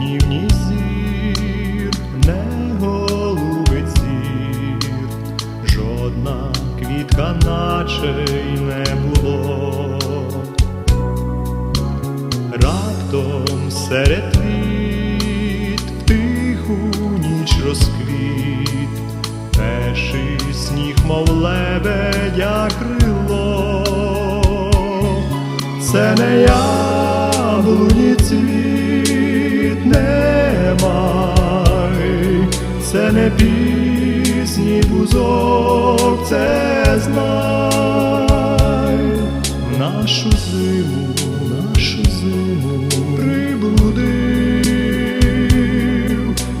вогнів, ні зір, не голубить зір, жодна квітка, наче й не було. Раптом серед квіт в тиху ніч розквіт, перший сніг, мов лебедя крило, це не яблуні це не пісні бузок, це знай. Нашу зиму, нашу зиму прибудив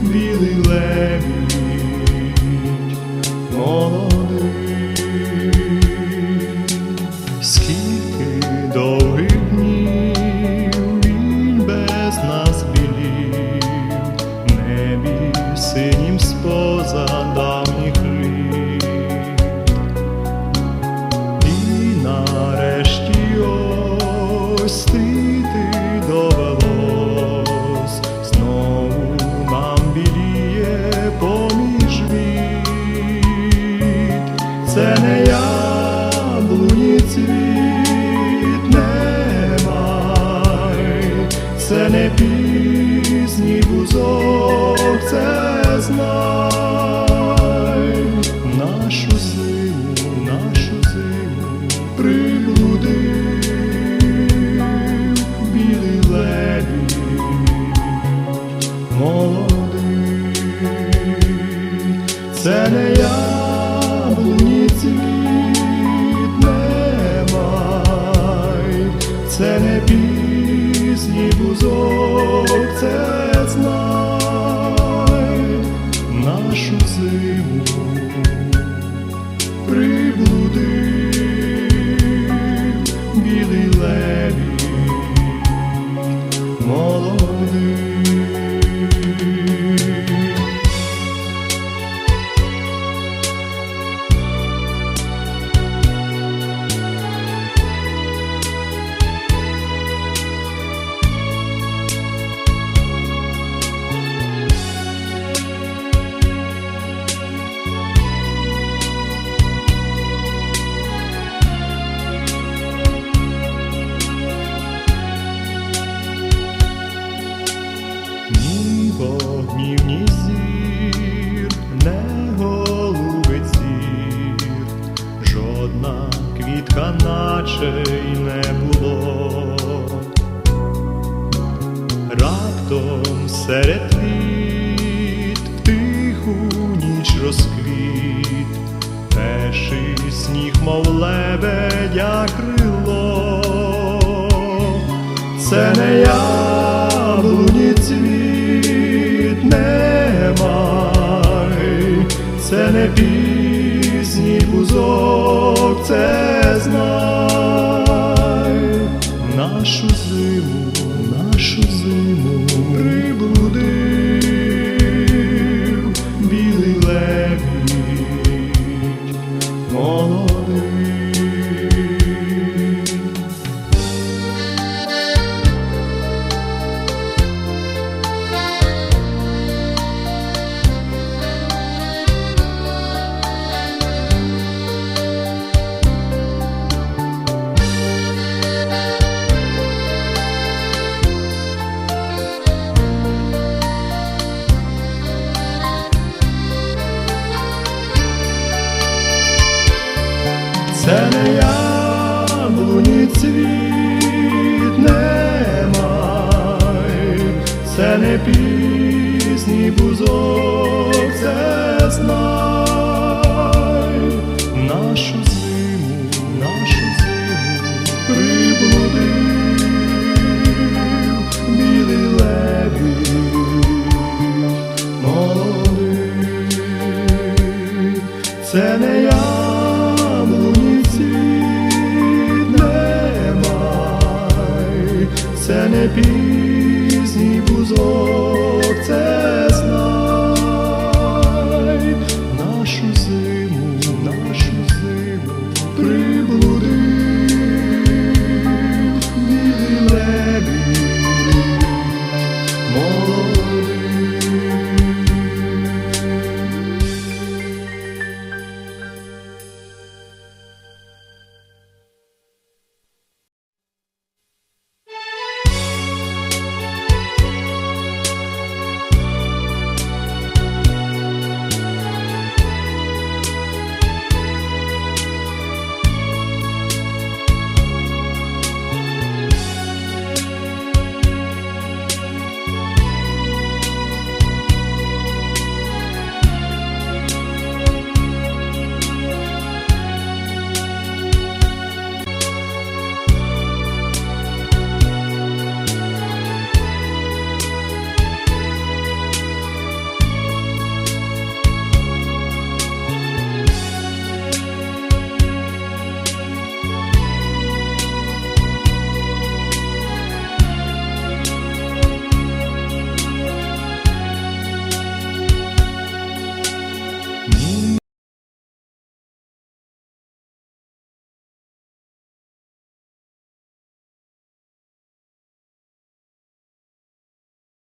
білий лебідь яблуні цвіт, не май, це не пісні бузок, це знай. Нашу зиму, нашу зиму приблудив білий лебідь молодий, це не яблуні це не пісні бузок, це знай жодна квітка, наче й не було. Раптом серед квіт в тиху ніч розквіт, перший сніг, мов лебедя крило, це не яблуні цвіт, не май, це не пісні яблуні цвіт, не май, це не пісні бузок, це знай. Нашу зиму, нашу зиму приблудив. Білий лебідь молодий. Це не яблуні Sen bizni bu zor